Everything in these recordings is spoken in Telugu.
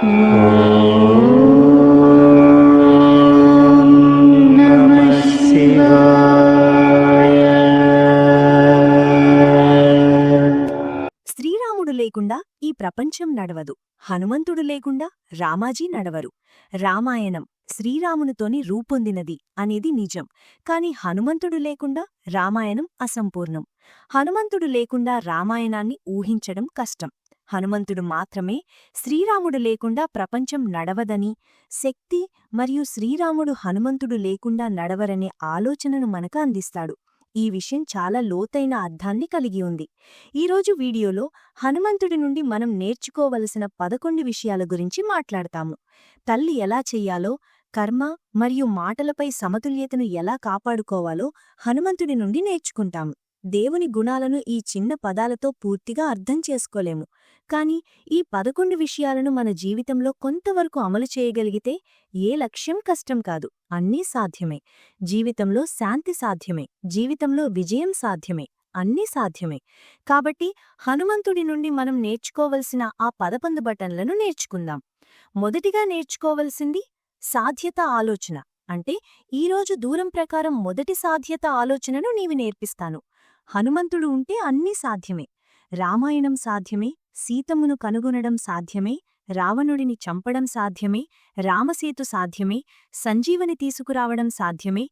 శ్రీరాముడు లేకుండా ఈ ప్రపంచం నడవదు. హనుమంతుడు లేకుండా రామాజీ నడవరు. రామాయణం శ్రీరామునితోని రూపొందినది అనేది నిజం. కాని హనుమంతుడు లేకుండా రామాయణం అసంపూర్ణం. హనుమంతుడు లేకుండా రామాయణాన్ని ఊహించడం కష్టం. హనుమంతుడు మాత్రమే శ్రీరాముడు లేకుండా ప్రపంచం నడవదని శక్తి మరియు శ్రీరాముడు హనుమంతుడు లేకుండా నడవరనే ఆలోచనను మనకు అందిస్తాడు. ఈ విషయం చాలా లోతైన అర్థాన్ని కలిగి ఉంది. ఈరోజు వీడియోలో హనుమంతుడి నుండి మనం నేర్చుకోవలసిన పదకొండు విషయాల గురించి మాట్లాడతాము. తల్లి ఎలా చెయ్యాలో కర్మ మరియు మాటలపై సమతుల్యతను ఎలా కాపాడుకోవాలో హనుమంతుడి నుండి నేర్చుకుంటాము. దేవుని గుణాలను ఈ చిన్న పదాలతో పూర్తిగా అర్థం చేసుకోలేము. కాని ఈ పదకొండు విషయాలను మన జీవితంలో కొంతవరకు అమలు చేయగలిగితే ఏ లక్ష్యం కష్టం కాదు. అన్నీ సాధ్యమే. జీవితంలో శాంతి సాధ్యమే. జీవితంలో విజయం సాధ్యమే. అన్నీ సాధ్యమే. కాబట్టి హనుమంతుడి నుండి మనం నేర్చుకోవలసిన ఆ పదపందు బటన్లను నేర్చుకుందాం. మొదటిగా నేర్చుకోవలసింది సాధ్యత ఆలోచన. అంటే ఈరోజు దూరం ప్రకారం మొదటి సాధ్యత ఆలోచనను నీవి నేర్పిస్తాను. హనుమంతుడు ఉంటే అన్నీ సాధ్యమే. రామాయణం సాధ్యమే సీతమును కనుగొనడం సాధ్యమే రావణుడిని చంపడం సాధ్యమే రామసేతు సాధ్యమే సంజీవని తీసుకురావడం సాధ్యమే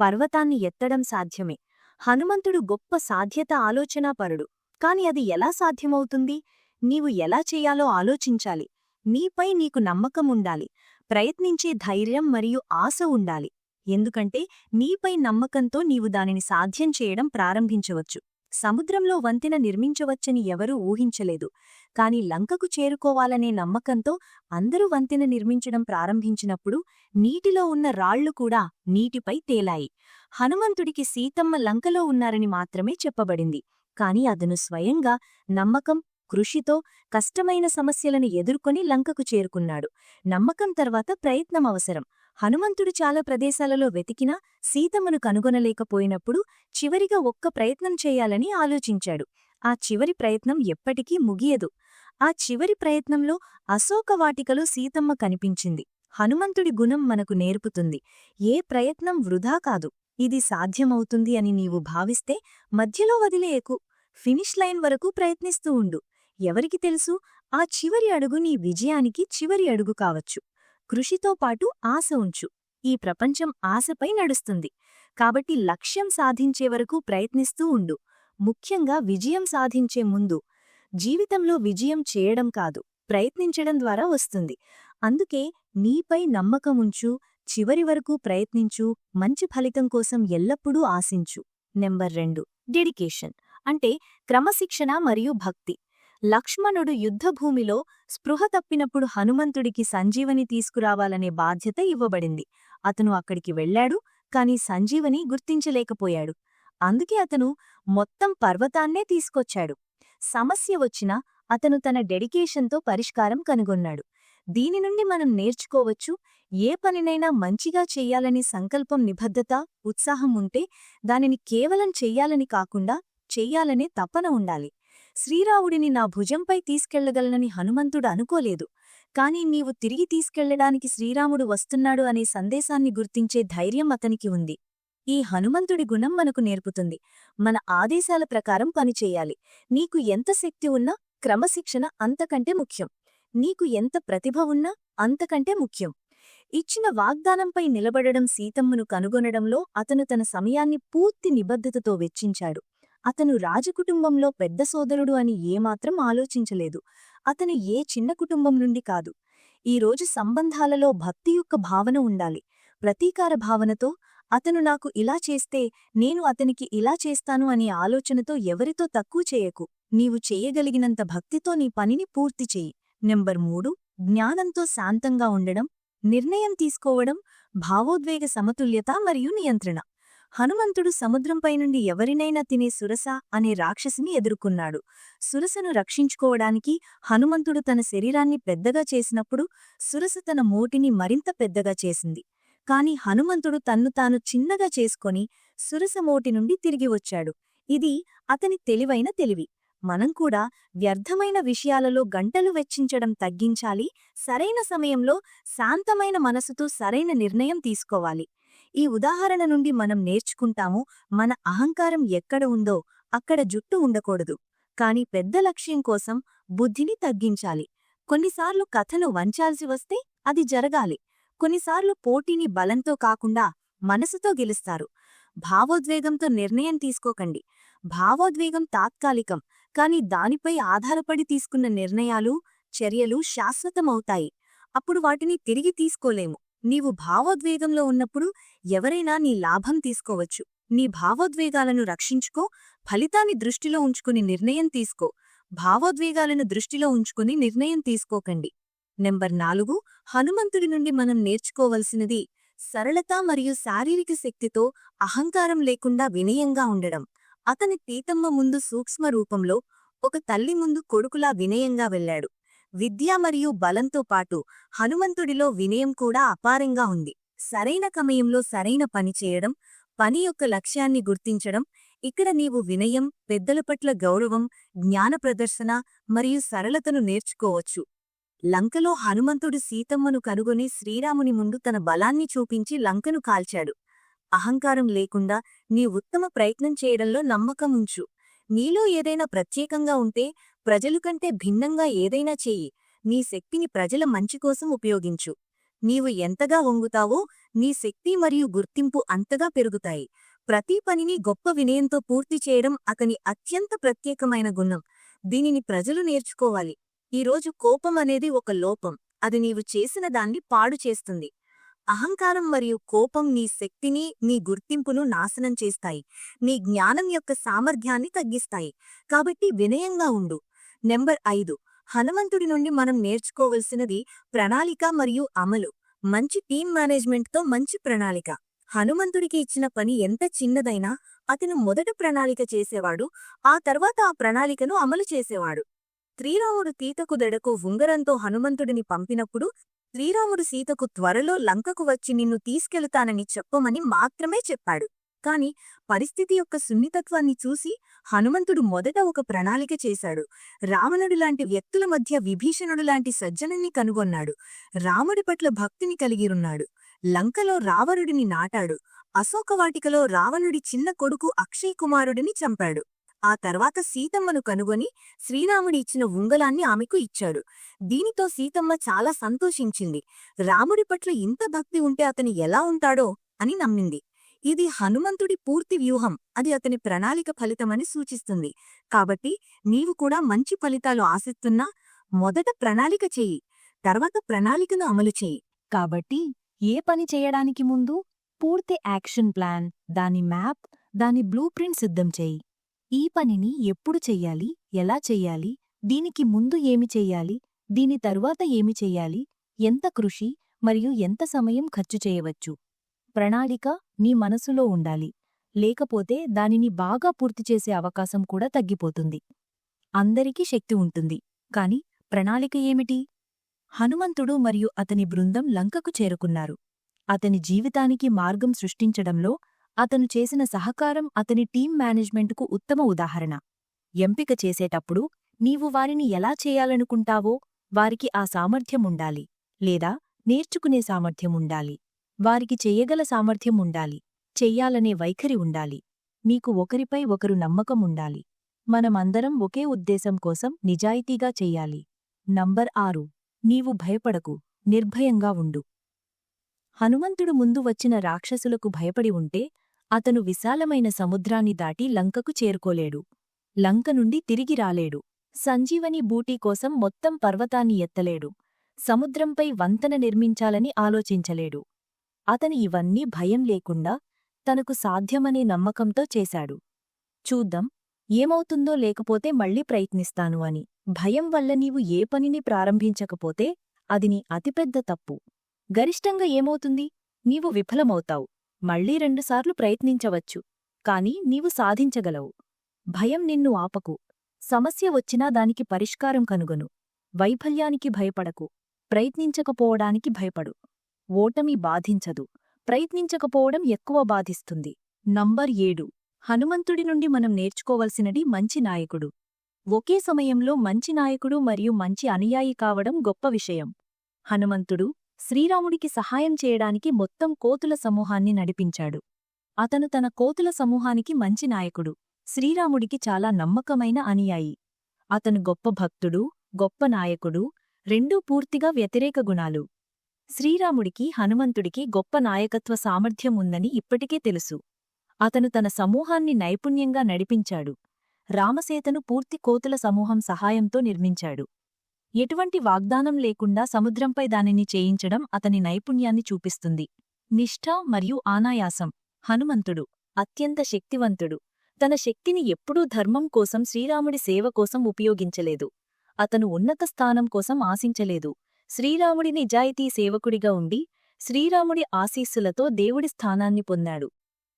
పర్వతాన్ని ఎత్తడం సాధ్యమే. హనుమంతుడు గొప్ప సాధ్యత ఆలోచనాపరుడు. కాని అది ఎలా సాధ్యమవుతుంది? నీవు ఎలా చేయాలో ఆలోచించాలి. నీపై నీకు నమ్మకం ఉండాలి ప్రయత్నించే ధైర్యం మరియు ఆశ ఉండాలి. ఎందుకంటే నీపై నమ్మకంతో నీవు దానిని సాధ్యం చేయడం ప్రారంభించవచ్చు. సముద్రంలో వంతెన నిర్మించవచ్చని ఎవరూ ఊహించలేదు. కాని లంకకు చేరుకోవాలనే నమ్మకంతో అందరూ వంతెన నిర్మించడం ప్రారంభించినప్పుడు నీటిలో ఉన్న రాళ్ళు కూడా నీటిపై తేలాయి. హనుమంతుడికి సీతమ్మ లంకలో ఉన్నారని మాత్రమే చెప్పబడింది. కాని అతను స్వయంగా నమ్మకం కృషితో కష్టమైన సమస్యలను ఎదుర్కొని లంకకు చేరుకున్నాడు. నమ్మకం తర్వాత ప్రయత్నం అవసరం. హనుమంతుడు చాలా ప్రదేశాలలో వెతికినా సీతమ్మను కనుగొనలేకపోయినప్పుడు చివరిగా ఒక్క ప్రయత్నం చేయాలని ఆలోచించాడు. ఆ చివరి ప్రయత్నం ఎప్పటికీ ముగియదు. ఆ చివరి ప్రయత్నంలో అశోకవాటికలో సీతమ్మ కనిపించింది. హనుమంతుడి గుణం మనకు నేర్పుతుంది. ఏ ప్రయత్నం వృధా కాదు. ఇది సాధ్యమవుతుంది అని నీవు భావిస్తే మధ్యలో వదిలేయకు. ఫినిష్ లైన్ వరకు ప్రయత్నిస్తూ ఉండు. ఎవరికి తెలుసు? ఆ చివరి అడుగు నీ విజయానికి చివరి అడుగు కావచ్చు. కృషితో పాటు ఆశ ఉంచు. ఈ ప్రపంచం ఆశపై నడుస్తుంది. కాబట్టి లక్ష్యం సాధించే వరకు ప్రయత్నిస్తూ ఉండు. ముఖ్యంగా విజయం సాధించే ముందు. జీవితంలో విజయం చేయడం కాదు ప్రయత్నించడం ద్వారా వస్తుంది. అందుకే నీపై నమ్మకముంచు చివరి వరకు ప్రయత్నించు. మంచి ఫలితం కోసం ఎల్లప్పుడూ ఆశించు. నెంబర్ రెండు. డెడికేషన్. అంటే క్రమశిక్షణ మరియు భక్తి. లక్ష్మణుడు యుద్ధభూమిలో స్పృహ తప్పినప్పుడు హనుమంతుడికి సంజీవని తీసుకురావాలనే బాధ్యత ఇవ్వబడింది. అతను అక్కడికి వెళ్ళాడు కాని సంజీవని గుర్తించలేకపోయాడు. అందుకే అతను మొత్తం పర్వతాన్నే తీసుకొచ్చాడు. సమస్య వచ్చినా అతను తన డెడికేషన్తో పరిష్కారం కనుగొన్నాడు. దీని నుండి మనం నేర్చుకోవచ్చు ఏ పనినైనా మంచిగా చెయ్యాలనే సంకల్పం నిబద్ధత ఉత్సాహం ఉంటే దానిని కేవలం చెయ్యాలని కాకుండా చెయ్యాలనే తపన ఉండాలి. శ్రీరావుడిని నా భుజంపై తీసుకెళ్ళగలనని హనుమంతుడు అనుకోలేదు. కాని నీవు తిరిగి తీసుకెళ్ళడానికి శ్రీరాముడు వస్తున్నాడు అనే సందేశాన్ని గుర్తించే ధైర్యం అతనికి ఉంది. ఈ హనుమంతుడి గుణం మనకు నేర్పుతుంది. మన ఆదేశాల ప్రకారం పనిచేయాలి నీకు ఎంత శక్తి ఉన్నా క్రమశిక్షణ అంతకంటే ముఖ్యం. నీకు ఎంత ప్రతిభ ఉన్నా అంతకంటే ముఖ్యం. ఇచ్చిన వాగ్దానంపై నిలబడడం సీతమ్మను కనుగొనడంలో అతను తన సమయాన్ని పూర్తి నిబద్ధతతో వెచ్చించాడు. అతను రాజకుటుంబంలో పెద్ద సోదరుడు అని ఏమాత్రం ఆలోచించలేదు. అతను ఏ చిన్న కుటుంబం నుండి కాదు. ఈరోజు సంబంధాలలో భక్తి యొక్క భావన ఉండాలి. ప్రతీకార భావనతో అతను నాకు ఇలా చేస్తే నేను అతనికి ఇలా చేస్తాను అనే ఆలోచనతో ఎవరితో తక్కువ చేయకు. నీవు చేయగలిగినంత భక్తితో నీ పనిని పూర్తి చేయి. నెంబర్ మూడు జ్ఞానంతో శాంతంగా ఉండడం నిర్ణయం తీసుకోవడం భావోద్వేగ సమతుల్యత మరియు నియంత్రణ. హనుమంతుడు సముద్రంపై నుండి ఎవరినైనా తినే సురస అనే రాక్షసిని ఎదుర్కొన్నాడు. సురసను రక్షించుకోవడానికి హనుమంతుడు తన శరీరాన్ని పెద్దగా చేసినప్పుడు సురస తన మోటిని మరింత పెద్దగా చేసింది. కాని హనుమంతుడు తన్ను తాను చిన్నగా చేసుకొని సురస మోటి నుండి తిరిగి వచ్చాడు. ఇది అతని తెలివైన తెలివి. మనం కూడా వ్యర్థమైన విషయాలలో గంటలు వెచ్చించడం తగ్గించాలి సరైన సమయంలో శాంతమైన మనసుతో సరైన నిర్ణయం తీసుకోవాలి. ఈ ఉదాహరణ నుండి మనం నేర్చుకుంటాము మన అహంకారం ఎక్కడ ఉందో అక్కడ జుట్టు ఉండకూడదు. కాని పెద్ద లక్ష్యం కోసం బుద్ధిని తగ్గించాలి. కొన్నిసార్లు కథను వంచాల్సి వస్తే అది జరగాలి. కొన్నిసార్లు పోటీని బలంతో కాకుండా మనసుతో గెలుస్తారు. భావోద్వేగంతో నిర్ణయం తీసుకోకండి. భావోద్వేగం తాత్కాలికం కాని దానిపై ఆధారపడి తీసుకున్న నిర్ణయాలు చర్యలు శాశ్వతమవుతాయి. అప్పుడు వాటిని తిరిగి తీసుకోలేము. నీవు భావోద్వేగంలో ఉన్నప్పుడు ఎవరైనా నీ లాభం తీసుకోవచ్చు. నీ భావోద్వేగాలను రక్షించుకో ఫలితాన్ని దృష్టిలో ఉంచుకుని నిర్ణయం తీసుకో. భావోద్వేగాలను దృష్టిలో ఉంచుకుని నిర్ణయం తీసుకోకండి. నెంబర్ నాలుగు హనుమంతుడి నుండి మనం నేర్చుకోవలసినది సరళత మరియు శారీరక శక్తితో అహంకారం లేకుండా వినయంగా ఉండడం. అతని తీతమ్మ ముందు సూక్ష్మ రూపంలో ఒక తల్లి ముందు కొడుకులా వినయంగా వెళ్ళాడు. విద్య మరియు బలంతో పాటు హనుమంతుడిలో వినయం కూడా అపారంగా ఉంది. సరైన సమయంలో సరైన పని చేయడం పని యొక్క లక్ష్యాన్ని గుర్తించడం ఇక్కడ నీవు వినయం పెద్దల పట్ల గౌరవం జ్ఞాన ప్రదర్శన మరియు సరళతను నేర్చుకోవచ్చు. లంకలో హనుమంతుడు సీతమ్మను కనుగొని శ్రీరాముని ముందు తన బలాన్ని చూపించి లంకను కాల్చాడు. అహంకారం లేకుండా నీ ఉత్తమ ప్రయత్నం చేయడంలో నమ్మకం ఉంచు నీలో ఏదైనా ప్రత్యేకంగా ఉంటే ప్రజలు కంటే భిన్నంగా ఏదైనా చెయ్యి నీ శక్తిని ప్రజల మంచి కోసం ఉపయోగించు. నీవు ఎంతగా వంగుతావో నీ శక్తి మరియు గుర్తింపు అంతగా పెరుగుతాయి. ప్రతి పనిని గొప్ప వినయంతో పూర్తి చేయడం అతని అత్యంత ప్రత్యేకమైన గుణం. దీనిని ప్రజలు నేర్చుకోవాలి. ఈరోజు కోపం అనేది ఒక లోపం. అది నీవు చేసిన దాన్ని పాడు చేస్తుంది. అహంకారం మరియు కోపం నీ శక్తిని నీ గుర్తింపును నాశనం చేస్తాయి. నీ జ్ఞానం యొక్క సామర్థ్యాన్ని తగ్గిస్తాయి. కాబట్టి వినయంగా ఉండు. నెంబర్ ఐదు. హనుమంతుడి నుండి మనం నేర్చుకోవలసినది ప్రణాళిక మరియు అమలు. మంచి టీం మేనేజ్మెంట్తో మంచి ప్రణాళిక. హనుమంతుడికి ఇచ్చిన పని ఎంత చిన్నదైనా అతను మొదట ప్రణాళిక చేసేవాడు ఆ తర్వాత ఆ ప్రణాళికను అమలు చేసేవాడు. శ్రీరాముడు సీతకు దెడకు ఉంగరంతో హనుమంతుడిని పంపినప్పుడు శ్రీరాముడు సీతకు త్వరలో లంకకు వచ్చి నిన్ను తీసుకెళతానని చెప్పమని మాత్రమే చెప్పాడు. కాని పరిస్థితి యొక్క సున్నితత్వాన్ని చూసి హనుమంతుడు మొదట ఒక ప్రణాళిక చేశాడు. రావణుడు లాంటి వ్యక్తుల మధ్య విభీషణుడు లాంటి సజ్జనుణ్ణి కనుగొన్నాడు. రాముడి పట్ల భక్తిని కలిగిరున్నాడు లంకలో రావణుడిని నాటాడు. అశోకవాటికలో రావణుడి చిన్న కొడుకు అక్షయ్ కుమారుడిని చంపాడు. ఆ తర్వాత సీతమ్మను కనుగొని శ్రీరాముడి ఇచ్చిన ఉంగలాన్ని ఆమెకు ఇచ్చాడు. దీనితో సీతమ్మ చాలా సంతోషించింది. రాముడి పట్ల ఇంత భక్తి ఉంటే అతను ఎలా ఉంటాడో అని నమ్మింది. ఇది హనుమంతుడి పూర్తి వ్యూహం. అది అతని ప్రణాళిక ఫలితమని సూచిస్తుంది. కాబట్టి నీవు కూడా మంచి ఫలితాలు ఆశిస్తున్నా మొదట ప్రణాళిక చెయ్యి. తర్వాత ప్రణాళికను అమలు చెయ్యి. కాబట్టి ఏ పని చేయడానికి ముందు పూర్తి యాక్షన్ ప్లాన్ దాని మ్యాప్ దాని బ్లూ ప్రింట్ సిద్ధం చేయి ఈ పనిని ఎప్పుడు చెయ్యాలి ఎలా చెయ్యాలి దీనికి ముందు ఏమి చెయ్యాలి దీని తరువాత ఏమి చెయ్యాలి ఎంత కృషి మరియు ఎంత సమయం ఖర్చు చేయవచ్చు. ప్రణాళిక నీ మనసులో ఉండాలి. లేకపోతే దానిని బాగా పూర్తి చేసే అవకాశం కూడా తగ్గిపోతుంది. అందరికీ శక్తి ఉంటుంది. కాని ప్రణాళిక ఏమిటి? హనుమంతుడు మరియు అతని బృందం లంకకు చేరుకున్నారు. అతని జీవితానికి మార్గం సృష్టించడంలో అతను చేసిన సహకారం అతని టీం మేనేజ్మెంటుకు ఉత్తమ ఉదాహరణ. ఎంపిక చేసేటప్పుడు నీవు వారిని ఎలా చేయాలనుకుంటావో వారికి ఆ సామర్థ్యం ఉండాలి. లేదా నేర్చుకునే సామర్థ్యం ఉండాలి. వారికి చెయ్యగల సామర్థ్యం ఉండాలి. చెయ్యాలనే వైఖరి ఉండాలి. మీకు ఒకరిపై ఒకరు నమ్మకం ఉండాలి. మనమందరం ఒకే ఉద్దేశం కోసం నిజాయితీగా చెయ్యాలి. నంబర్ ఆరు. నీవు భయపడకు. నిర్భయంగా ఉండు. హనుమంతుడు ముందు వచ్చిన రాక్షసులకు భయపడి ఉంటే అతను విశాలమైన సముద్రాన్ని దాటి లంకకు చేరుకోలేడు. లంక నుండి తిరిగి రాలేడు. సంజీవని బూటీ కోసం మొత్తం పర్వతాన్ని ఎత్తలేడు. సముద్రంపై వంతెన నిర్మించాలని ఆలోచించలేడు. అతని ఇవన్నీ భయం లేకుండా తనకు సాధ్యమనే నమ్మకంతో చేశాడు. చూద్దాం ఏమవుతుందో లేకపోతే మళ్ళీ ప్రయత్నిస్తాను అని. భయం వల్ల నీవు ఏ పనిని ప్రారంభించకపోతే అది నీ అతిపెద్ద తప్పు. గరిష్టంగా ఏమవుతుంది? నీవు విఫలమవుతావు. మళ్ళీ రెండుసార్లు ప్రయత్నించవచ్చు కాని నీవు సాధించగలవు. భయం నిన్ను ఆపకు. సమస్య వచ్చినా దానికి పరిష్కారం కనుగొను. వైఫల్యానికి భయపడకు. ప్రయత్నించకపోవడానికి భయపడు. ఓటమి బాధించదు. ప్రయత్నించకపోవడం ఎక్కువ బాధిస్తుంది. నంబర్ ఏడు. హనుమంతుడి నుండి మనం నేర్చుకోవలసినది మంచి నాయకుడు. ఒకే సమయంలో మంచి నాయకుడు మరియు మంచి అనుయాయి కావడం గొప్ప విషయం. హనుమంతుడు శ్రీరాముడికి సహాయం చేయడానికి మొత్తం కోతుల సమూహాన్ని నడిపించాడు. అతను తన కోతుల సమూహానికి మంచి నాయకుడు. శ్రీరాముడికి చాలా నమ్మకమైన అనుయాయి. అతను గొప్ప భక్తుడు గొప్ప నాయకుడు రెండూ పూర్తిగా వ్యతిరేక గుణాలు. శ్రీరాముడికి హనుమంతుడికి గొప్ప నాయకత్వ సామర్థ్యం ఉందని ఇప్పటికే తెలుసు. అతను తన సమూహాన్ని నైపుణ్యంగా నడిపించాడు. రామసేతను పూర్తి కోతుల సమూహం సహాయంతో నిర్మించాడు. ఎటువంటి వాగ్దానం లేకుండా సముద్రంపై దానిని చేయించడం అతని నైపుణ్యాన్ని చూపిస్తుంది. నిష్ఠ మరియు ఆనాయాసం. హనుమంతుడు అత్యంత శక్తివంతుడు. తన శక్తిని ఎప్పుడూ ధర్మం కోసం శ్రీరాముడి సేవ కోసం ఉపయోగించలేదు. అతను ఉన్నత స్థానం కోసం ఆశించలేదు. శ్రీరాముడి నిజాయితీ సేవకుడిగా ఉండి శ్రీరాముడి ఆశీస్సులతో దేవుడి స్థానాన్ని పొందాడు.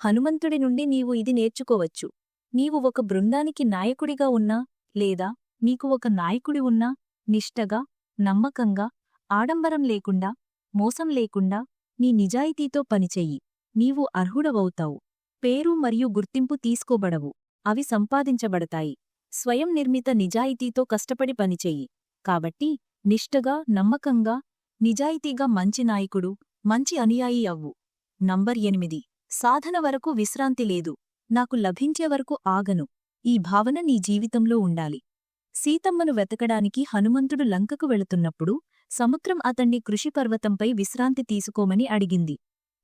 హనుమంతుడి నుండి నీవు ఇది నేర్చుకోవచ్చు. నీవు ఒక బృందానికి నాయకుడిగా ఉన్నా లేదా నీకు ఒక నాయకుడి ఉన్నా నిష్టగా నమ్మకంగా ఆడంబరం లేకుండా మోసం లేకుండా నీ నిజాయితీతో పనిచెయ్యి నీవు అర్హుడవవుతావు. పేరు మరియు గుర్తింపు తీసుకోబడవు. అవి సంపాదించబడతాయి. స్వయం నిర్మిత నిజాయితీతో కష్టపడి పనిచెయ్యి కాబట్టి నిష్టగా నమ్మకంగా నిజాయితీగా మంచి నాయకుడు మంచి అనుయాయి అవ్వు. నంబర్ ఎనిమిది. సాధన వరకు విశ్రాంతి లేదు. నాకు లభించే వరకు ఆగను. ఈ భావన నీ జీవితంలో ఉండాలి. సీతమ్మను వెతకడానికి హనుమంతుడు లంకకు వెళుతున్నప్పుడు సముద్రం అతణ్ణి కృషిపర్వతంపై విశ్రాంతి తీసుకోమని అడిగింది.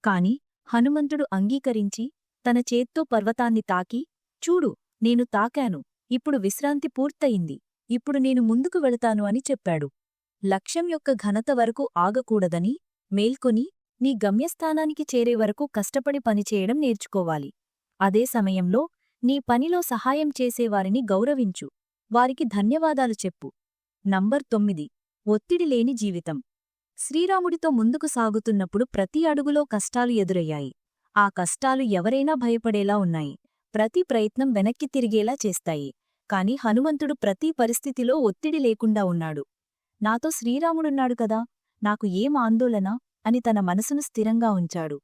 కాని హనుమంతుడు అంగీకరించి తన చేత్తో పర్వతాన్ని తాకి చూడు నేను తాకాను. ఇప్పుడు విశ్రాంతి పూర్తయింది. ఇప్పుడు నేను ముందుకు వెళతాను అని చెప్పాడు. లక్ష్యం యొక్క ఘనత వరకు ఆగకూడదని మేల్కొని నీ గమ్యస్థానానికి చేరే వరకు కష్టపడి పనిచేయడం నేర్చుకోవాలి. అదే సమయంలో నీ పనిలో సహాయం చేసేవారిని గౌరవించు. వారికి ధన్యవాదాలు చెప్పు. నంబర్ తొమ్మిది. ఒత్తిడి లేని జీవితం. శ్రీరాముడితో ముందుకు సాగుతున్నప్పుడు ప్రతి అడుగులో కష్టాలు ఎదురయ్యాయి. ఆ కష్టాలు ఎవరైనా భయపడేలా ఉన్నాయి. ప్రతి ప్రయత్నం వెనక్కి తిరిగేలా చేస్తాయి. కాని హనుమంతుడు ప్రతి పరిస్థితిలో ఒత్తిడి లేకుండా ఉన్నాడు. నాతో శ్రీరాముడున్నాడు కదా నాకు ఏం ఆందోళన? అని తన మనసును స్థిరంగా ఉంచాడు.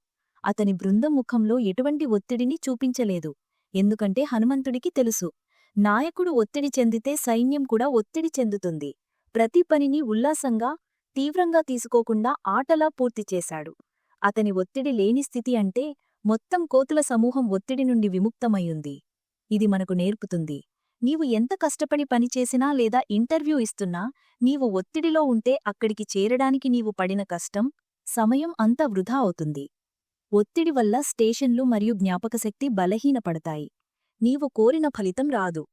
అతని బృందం ముఖంలో ఎటువంటి ఒత్తిడిని చూపించలేదు. ఎందుకంటే హనుమంతుడికి తెలుసు నాయకుడు ఒత్తిడి చెందితే సైన్యం కూడా ఒత్తిడి చెందుతుంది. ప్రతి పనిని ఉల్లాసంగా తీవ్రంగా తీసుకోకుండా ఆటలా పూర్తి చేశాడు. అతని ఒత్తిడి లేని స్థితి అంటే మొత్తం కోతుల సమూహం ఒత్తిడి నుండి విముక్తమయ్యుంది ఇది మనకు నేర్పుతుంది. నీవు ఎంత కష్టపడి పనిచేసినా లేదా ఇంటర్వ్యూ ఇస్తున్నా నీవు ఒత్తిడిలో ఉంటే అక్కడికి చేరడానికి నీవు పడిన కష్టం సమయం అంతా వృధా అవుతుంది. ఒత్తిడి వల్ల స్టేషన్లు మరియు జ్ఞాపకశక్తి బలహీనపడతాయి. నీవు కోరిన ఫలితం రాదు.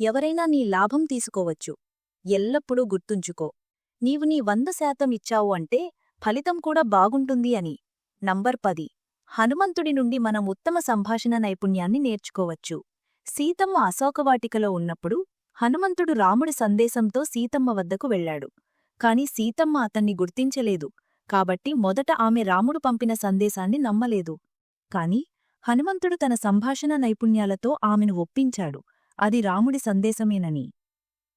ఎవరైనా నీ లాభం తీసుకోవచ్చు. ఎల్లప్పుడూ గుర్తుంచుకో. నీవు నీ వంద శాతం ఇచ్చావు అంటే ఫలితం కూడా బాగుంటుంది అని. నంబర్ పది. హనుమంతుడి నుండి మనం ఉత్తమ సంభాషణ నైపుణ్యాన్ని నేర్చుకోవచ్చు. సీతమ్మ అశోకవాటికలో ఉన్నప్పుడు హనుమంతుడు రాముడి సందేశంతో సీతమ్మ వద్దకు వెళ్ళాడు. కాని సీతమ్మ అతన్ని గుర్తించలేదు. కాబట్టి మొదట ఆమె రాముడు పంపిన సందేశాన్ని నమ్మలేదు. కాని హనుమంతుడు తన సంభాషణ నైపుణ్యాలతో ఆమెను ఒప్పించాడు. అది రాముడి సందేశమేనని.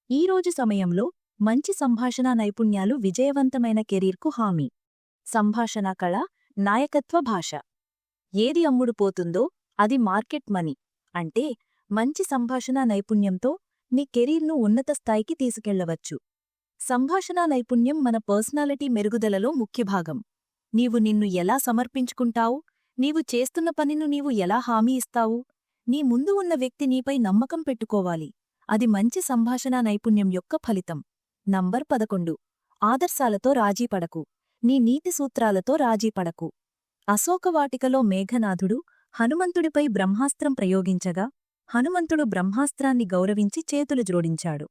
ఈరోజు సమయంలో మంచి సంభాషణ నైపుణ్యాలు విజయవంతమైన కెరీర్కు హామీ. సంభాషణ కళ నాయకత్వ భాష. ఏది అమ్ముడు పోతుందో అది మార్కెట్ మనీ. అంటే మంచి సంభాషణ నైపుణ్యంతో నీ కెరీర్ను ఉన్నత స్థాయికి తీసుకెళ్ళవచ్చు. సంభాషణ నైపుణ్యం మన పర్సనాలిటీ మెరుగుదలలో ముఖ్య భాగం. నీవు నిన్ను ఎలా సమర్పించుకుంటావు? నీవు చేస్తున్న పనిను నీవు ఎలా హామీ ఇస్తావు? నీ ముందు ఉన్న వ్యక్తి నీపై నమ్మకం పెట్టుకోవాలి. అది మంచి సంభాషణ నైపుణ్యం యొక్క ఫలితం. నంబర్ పదకొండు. ఆదర్శాలతో రాజీపడకు నీ నీతి సూత్రాలతో రాజీపడకు అశోకవాటికలో మేఘనాథుడు హనుమంతుడిపై బ్రహ్మాస్త్రం ప్రయోగించగా హనుమంతుడు బ్రహ్మాస్త్రాన్ని గౌరవించి చేతులు జోడించాడు.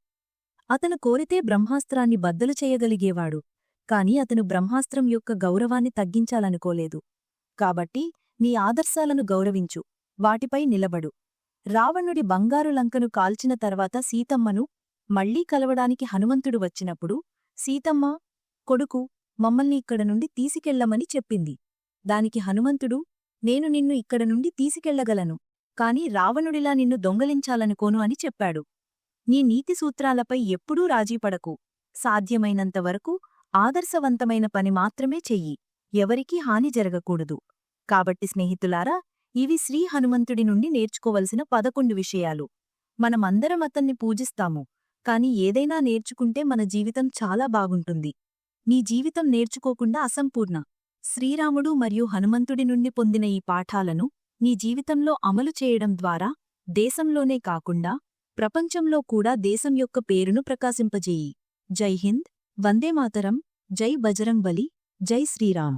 అతను కోరితే బ్రహ్మాస్త్రాన్ని బద్దలు చేయగలిగేవాడు కాని అతను బ్రహ్మాస్త్రం యొక్క గౌరవాన్ని తగ్గించాలనుకోలేదు. కాబట్టి నీ ఆదర్శాలను గౌరవించు వాటిపై నిలబడు. రావణుడి బంగారు లంకను కాల్చిన తర్వాత సీతమ్మను మళ్ళీ కలవడానికి హనుమంతుడు వచ్చినప్పుడు సీతమ్మ కొడుకు మమ్మల్ని ఇక్కడ నుండి తీసుకెళ్ళమని చెప్పింది. దానికి హనుమంతుడు నేను నిన్ను ఇక్కడ నుండి తీసుకెళ్ళగలను కాని రావణుడిలా నిన్ను దొంగలించాలనుకోను అని చెప్పాడు. నీ నీతి సూత్రాలపై ఎప్పుడూ రాజీపడకు సాధ్యమైనంతవరకు ఆదర్శవంతమైన పని మాత్రమే చెయ్యి. ఎవరికీ హాని జరగకూడదు. కాబట్టి స్నేహితులారా ఇవి శ్రీ హనుమంతుడి నుండి నేర్చుకోవలసిన పదకొండు విషయాలు. మనమందరం అతన్ని పూజిస్తాము. కాని ఏదైనా నేర్చుకుంటే మన జీవితం చాలా బాగుంటుంది. నీ జీవితం నేర్చుకోకుండా అసంపూర్ణ. శ్రీరాముడు మరియు హనుమంతుడి నుండి పొందిన ఈ పాఠాలను నీ జీవితంలో అమలు చేయడం ద్వారా దేశంలోనే కాకుండా ప్రపంచంలో కూడా దేశం యొక్క పేరును ప్రకాశింపజేయి. జై హింద్ వందేమాతరం జై బజరంగ్ బలి జై శ్రీరామ్.